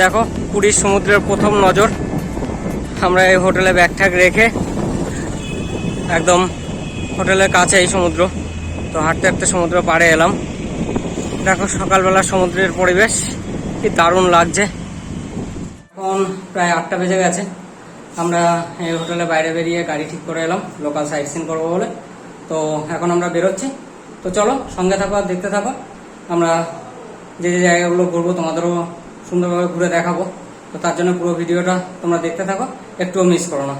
দেখো, পুরীর সমুদ্রের প্রথম নজর। আমরা এই হোটেলে ব্যাগ রেখে একদম হোটেলের কাছে এই সমুদ্র। তো হাঁটতে হাঁটতে সমুদ্র পাড়ে এলাম। দেখো, সকালবেলা সমুদ্রের পরিবেশ, কি দারুণ লাগছে। এখন প্রায় আটটা বেজে গেছে। আমরা এই হোটেলে বাইরে বেরিয়ে গাড়ি ঠিক করে এলাম লোকাল সাইট সিন করব বলে। তো এখন আমরা বেরোচ্ছি। তো চলো, সঙ্গে থাকো দেখতে থাকো। আমরা যে যে জায়গাগুলো ঘুরবো তোমাদেরও সুন্দরভাবে ঘুরে দেখাবো। তো তার জন্য পুরো ভিডিওটা তোমরা দেখতে থাকো, একটুও মিস করো না।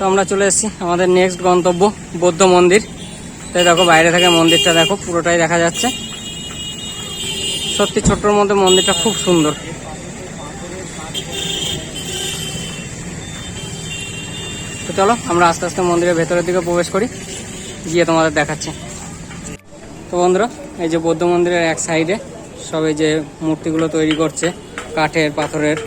তো আমরা চলে এসেছি আমাদের নেক্সট গন্তব্য বৌদ্ধ মন্দির। তাই দেখো, বাইরে থেকে মন্দিরটা দেখো, পুরোটাই দেখা যাচ্ছে। সত্যি ছোট্টর মধ্যে মন্দিরটা খুব সুন্দর। তো চলো, আমরা আস্তে আস্তে মন্দিরের ভেতরের দিকে প্রবেশ করি, গিয়ে তোমাদের দেখাচ্ছি। তো বন্ধুরা, এই যে বৌদ্ধ মন্দিরের এক সাইডে সব যে মূর্তিগুলো তৈরি করছে, কাঠের, পাথরের।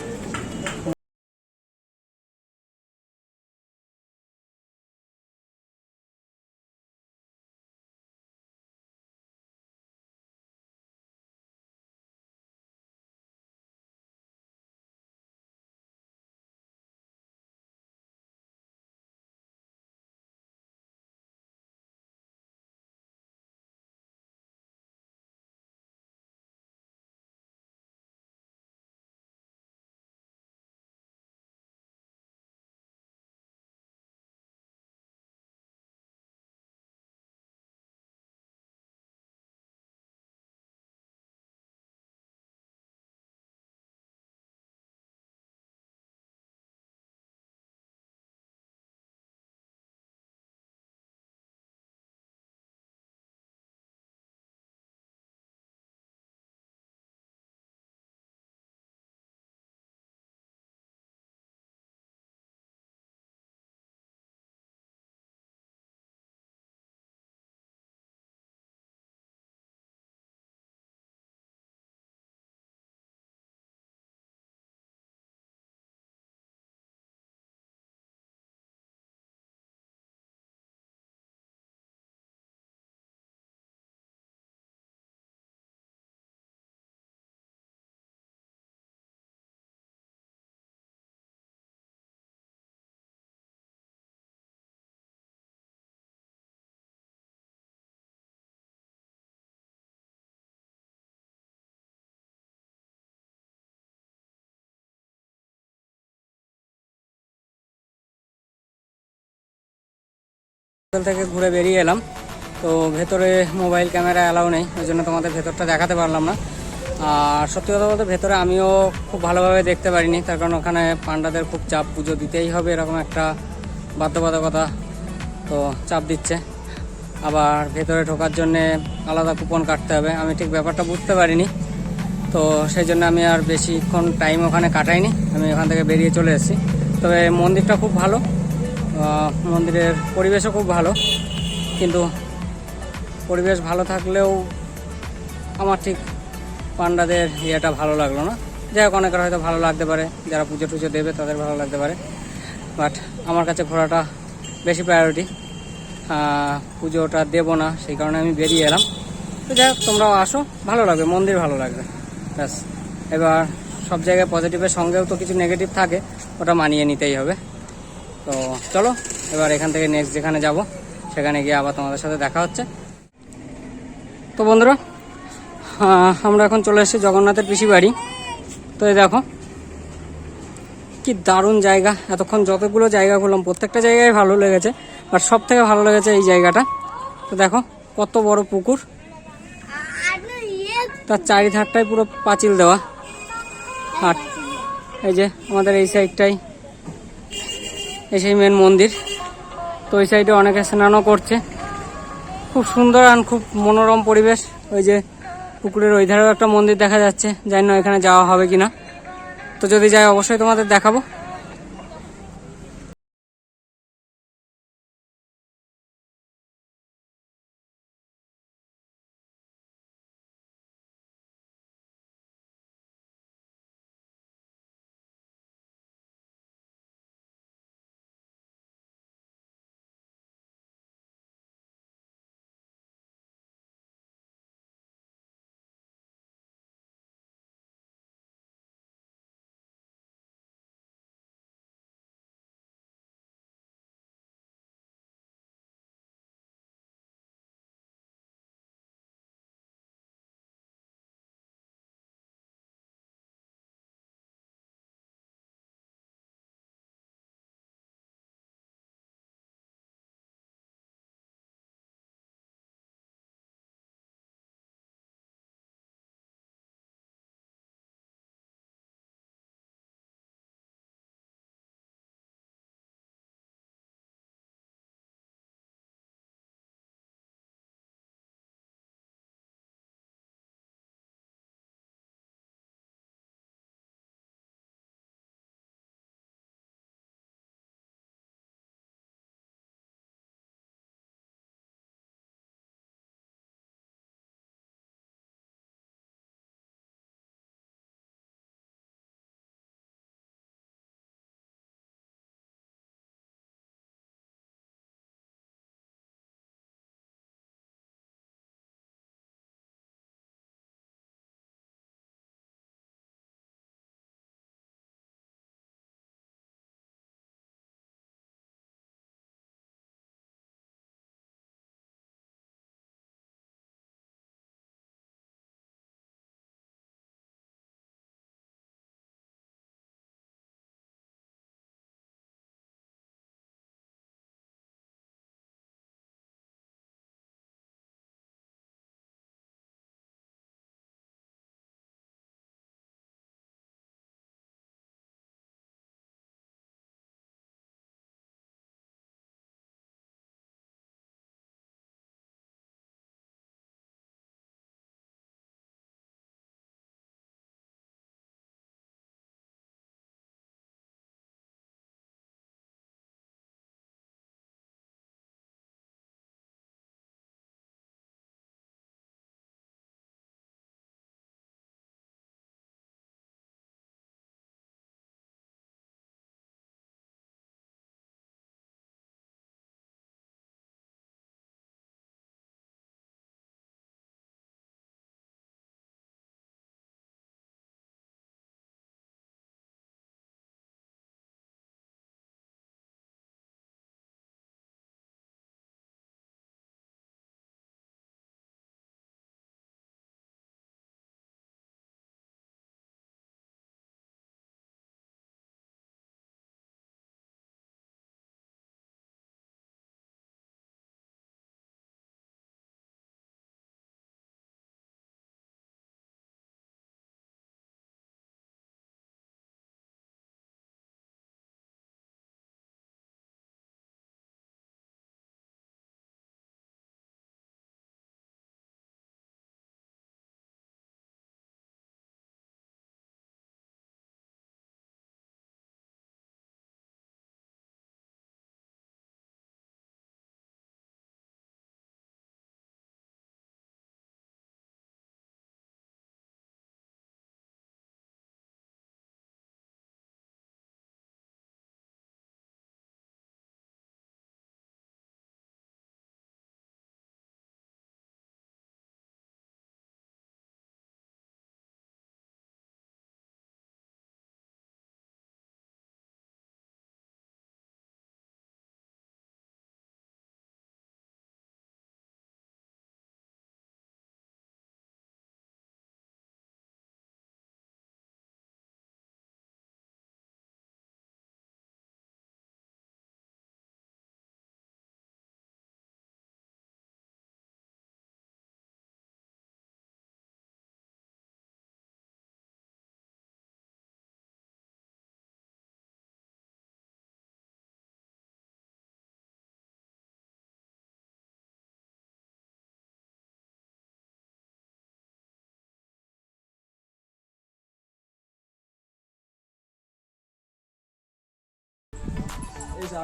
হোটেল থেকে ঘুরে বেরিয়ে এলাম। তো ভেতরে মোবাইল ক্যামেরা অ্যালাউ নেই, ওই জন্য তোমাদের ভেতরটা দেখাতে পারলাম না। আর সত্যি কথা বলতে ভেতরে আমিও খুব ভালোভাবে দেখতে পারিনি, তার কারণ ওখানে পান্ডাদের খুব চাপ, পুজো দিতেই হবে এরকম একটা বাধ্যবাধকতা, তো চাপ দিচ্ছে। আবার ভেতরে ঢোকার জন্যে আলাদা কুপন কাটতে হবে, আমি ঠিক ব্যাপারটা বুঝতে পারিনি। তো সেই জন্য আমি আর বেশিক্ষণ টাইম ওখানে কাটাইনি, আমি ওখান থেকে বেরিয়ে চলে এসেছি। তবে মন্দিরটা খুব ভালো মন্দিরের পরিবেশও খুব ভালো, কিন্তু পরিবেশ ভালো থাকলেও আমার ঠিক পান্ডাদের ইয়েটা ভালো লাগল না। যাই হোক, অনেকের হয়তো ভালো লাগতে পারে, যারা পুজো টুজো দেবে তাদের ভালো লাগতে পারে বাট আমার কাছে ঘোরাটা বেশি প্রায়োরিটি পুজোটা দেবো না, সেই কারণে আমি বেরিয়ে এলাম। তো যাই হোক, তোমরাও আসো, ভালো লাগবে, মন্দির ভালো লাগবে, ব্যাস। এবার সব জায়গায় পজিটিভের সঙ্গেও তো কিছু নেগেটিভ থাকে, ওটা মানিয়ে নিতেই হবে। তো চলো, এবার এখান থেকে নেক্সট যেখানে যাব, সেখানে গিয়ে আবার তোমাদের সাথে দেখা হচ্ছে। তো বন্ধুরা আমরা এখন চলে এসেছি জগন্নাথের পিসি বাড়ি। তো এই দেখো, কি দারুণ জায়গা। এতক্ষণ যতগুলো জায়গা ঘুরলাম, প্রত্যেকটা জায়গায় ভালো লেগেছে আর সব থেকে ভালো লেগেছে এই জায়গাটা। তো দেখো, কত বড় পুকুর। তার চারিধারটাই পুরো পাঁচিল দেওয়া। আর এই যে, আমাদের এই সাইডটাই এই সেই মেন মন্দির। তো ওই সাইডে অনেকে স্নানও করছে। খুব সুন্দর আর খুব মনোরম পরিবেশ। ওই যে পুকুরের ওই ধারেও একটা মন্দির দেখা যাচ্ছে। জানি না এখানে যাওয়া হবে কিনা। তো যদি যাই অবশ্যই তোমাদের দেখাবো।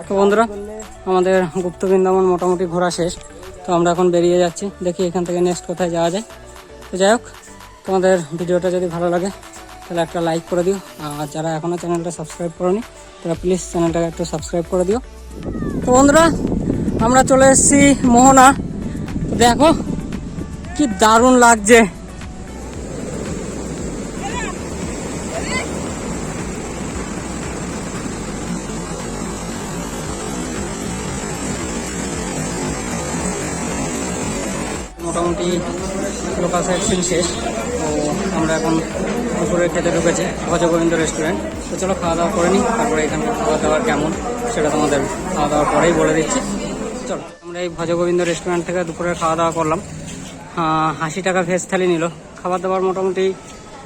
তো বন্ধুরা, আমাদের গুপ্ত বৃন্দাবন মোটামুটি ঘোরা শেষ। তো আমরা এখন বেরিয়ে যাচ্ছি। দেখি এখান থেকে নেক্সট কোথায় যাওয়া যায়। তো যাই হোক, তোমাদের ভিডিওটা যদি ভালো লাগে, তাহলে একটা লাইক করে দিও। আর যারা এখনও চ্যানেলটা সাবস্ক্রাইব করোনি, তারা প্লিজ চ্যানেলটাকে একটু সাবস্ক্রাইব করে দিও। তো বন্ধুরা, আমরা চলে এসেছি মোহনা। দেখো, কি দারুণ লাগছে। সাইড সিন শেষ। তো আমরা এখন দুপুরে খেতে ঢুকেছি ভজগোবিন্দ রেস্টুরেন্ট তো চলো খাওয়া দাওয়া করে নিই, তারপরে এখানকার খাওয়া দাওয়ার কেমন সেটা তোমাদের খাওয়া দাওয়ার পরেই বলে দিচ্ছি। চলো, আমরা এই ভজগোবিন্দ রেস্টুরেন্ট থেকে দুপুরে খাওয়া দাওয়া করলাম। আশি টাকা ভেজ থালি নিল। খাবার দাবার মোটামুটি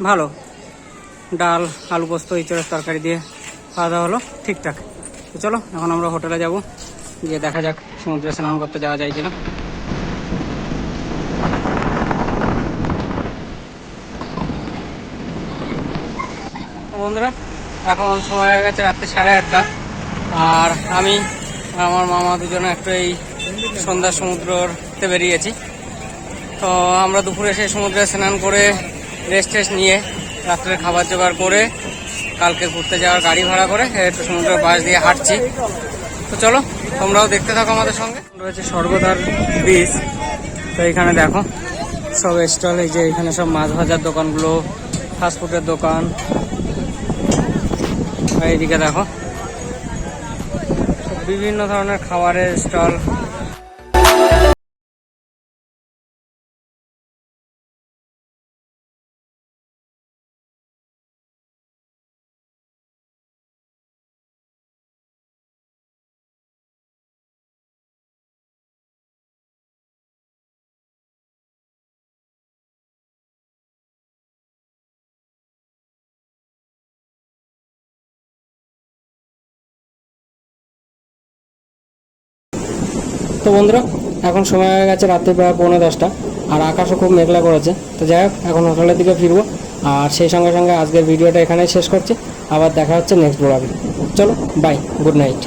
ভালো। ডাল, আলু পোস্ত, ইঁচড়ের তরকারি দিয়ে খাওয়া দাওয়া হলো ঠিকঠাক। তো চলো, এখন আমরা হোটেলে যাব, গিয়ে দেখা যাক, সমুদ্রে স্নান করতে যাওয়া যায় কিনা। বন্ধুরা, এখন সময় হয়ে গেছে রাত্রে সাড়ে আটটা। আর আমি, আমার মামা দুজনে একটু এই সন্ধ্যা সমুদ্রতে বেরিয়েছি। তো আমরা দুপুরে এসে সমুদ্রে স্নান করে রেস্ট টেস্ট নিয়ে রাত্রে খাবার জোগাড় করে কালকে ঘুরতে যাওয়ার গাড়ি ভাড়া করে একটু সমুদ্রের পাশ দিয়ে হাঁটছি। তো চলো, তোমরাও দেখতে থাকো আমাদের সঙ্গে। রয়েছে স্বর্গদ্বার বীজ তো এখানে দেখো, সব স্টল এই যে এখানে সব মাছ ভাজার দোকানগুলো ফাস্টফুডের দোকান। এইদিকে দেখো। বিভিন্ন ধরনের খাবারের স্টল। তো বন্ধুরা, এখন সময় হয়ে গেছে রাত্রি প্রায় পৌনে দশটা, আর আকাশও খুব মেঘলা করেছে। তো যাই হোক, এখন হোটেলের দিকে ফিরবো, আর সেই সঙ্গে সঙ্গে আজকের ভিডিওটা এখানেই শেষ করছি, আবার দেখা হচ্ছে নেক্সট ব্লগে চলো বাই গুড নাইট